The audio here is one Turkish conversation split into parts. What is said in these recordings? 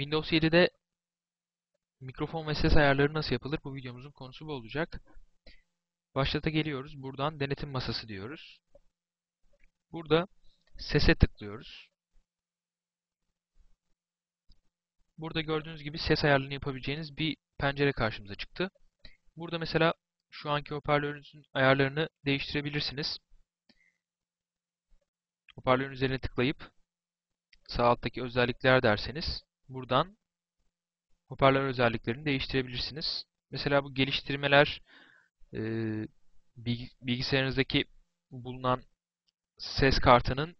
Windows 7'de mikrofon ve ses ayarları nasıl yapılır? Bu videomuzun konusu bu olacak. Başlata geliyoruz. Buradan denetim masası diyoruz. Burada sese tıklıyoruz. Burada gördüğünüz gibi ses ayarlarını yapabileceğiniz bir pencere karşımıza çıktı. Burada mesela şu anki hoparlörünüzün ayarlarını değiştirebilirsiniz. Hoparlörün üzerine tıklayıp sağ alttaki özellikler derseniz buradan hoparlör özelliklerini değiştirebilirsiniz. Mesela bu geliştirmeler e, bilgisayarınızdaki bulunan ses kartının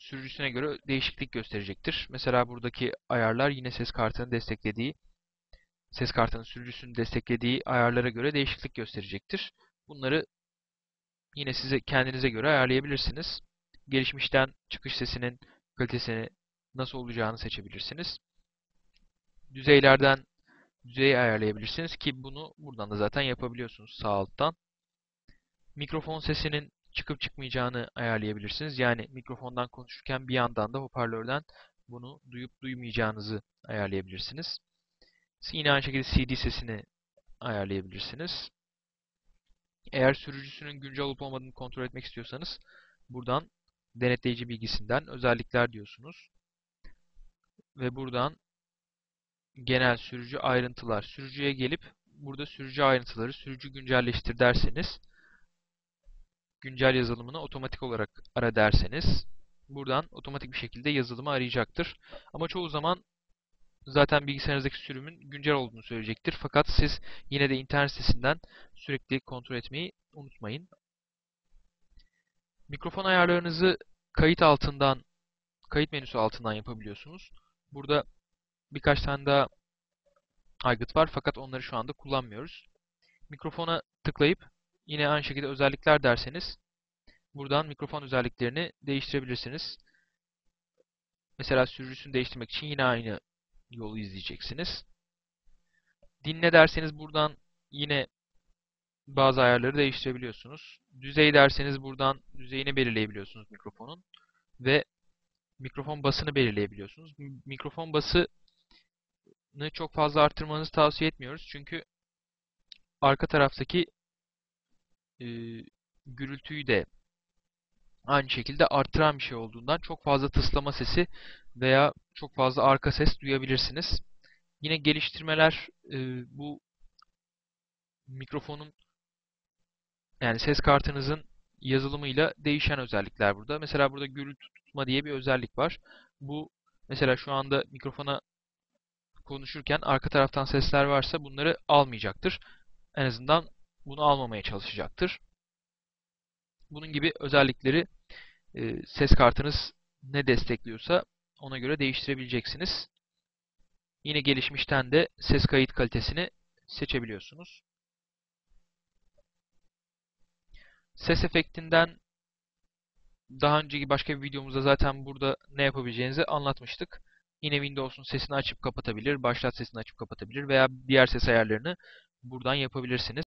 sürücüsüne göre değişiklik gösterecektir. Mesela buradaki ayarlar yine ses kartının desteklediği, ses kartının sürücüsünün desteklediği ayarlara göre değişiklik gösterecektir. Bunları yine size kendinize göre ayarlayabilirsiniz. Gelişmişten çıkış sesinin kalitesini nasıl olacağını seçebilirsiniz. Düzeylerden düzeyi ayarlayabilirsiniz ki bunu buradan da zaten yapabiliyorsunuz sağ alttan. Mikrofon sesinin çıkıp çıkmayacağını ayarlayabilirsiniz. Yani mikrofondan konuşurken bir yandan da hoparlörden bunu duyup duymayacağınızı ayarlayabilirsiniz. Yine aynı şekilde CD sesini ayarlayabilirsiniz. Eğer sürücüsünün güncel olup olmadığını kontrol etmek istiyorsanız buradan denetleyici bilgisinden özellikler diyorsunuz. Ve buradan genel sürücü ayrıntılar. Sürücüye gelip burada sürücü ayrıntıları, sürücü güncelleştir derseniz güncel yazılımını otomatik olarak ara derseniz buradan otomatik bir şekilde yazılımı arayacaktır. Ama çoğu zaman zaten bilgisayarınızdaki sürümün güncel olduğunu söyleyecektir. Fakat siz yine de internet sitesinden sürekli kontrol etmeyi unutmayın. Mikrofon ayarlarınızı kayıt altından, kayıt menüsü altından yapabiliyorsunuz. Burada birkaç tane daha aygıt var fakat onları şu anda kullanmıyoruz. Mikrofona tıklayıp yine aynı şekilde özellikler derseniz buradan mikrofon özelliklerini değiştirebilirsiniz. Mesela sürücüsünü değiştirmek için yine aynı yolu izleyeceksiniz. Dinle derseniz buradan yine bazı ayarları değiştirebiliyorsunuz. Düzey derseniz buradan düzeyini belirleyebiliyorsunuz mikrofonun ve mikrofon basını belirleyebiliyorsunuz. Mikrofon basını çok fazla arttırmanızı tavsiye etmiyoruz. Çünkü arka taraftaki e, gürültüyü de aynı şekilde arttıran bir şey olduğundan çok fazla tıslama sesi veya çok fazla arka ses duyabilirsiniz. Yine geliştirmeler e, bu mikrofonun yani ses kartınızın yazılımıyla değişen özellikler burada. Mesela burada gürültü tutma diye bir özellik var. Bu mesela şu anda mikrofona konuşurken arka taraftan sesler varsa bunları almayacaktır. En azından bunu almamaya çalışacaktır. Bunun gibi özellikleri e, ses kartınız ne destekliyorsa ona göre değiştirebileceksiniz. Yine gelişmişten de ses kayıt kalitesini seçebiliyorsunuz. Ses efektinden daha önceki başka bir videomuzda zaten burada ne yapabileceğinizi anlatmıştık. Yine Windows'un sesini açıp kapatabilir, başlat sesini açıp kapatabilir veya diğer ses ayarlarını buradan yapabilirsiniz.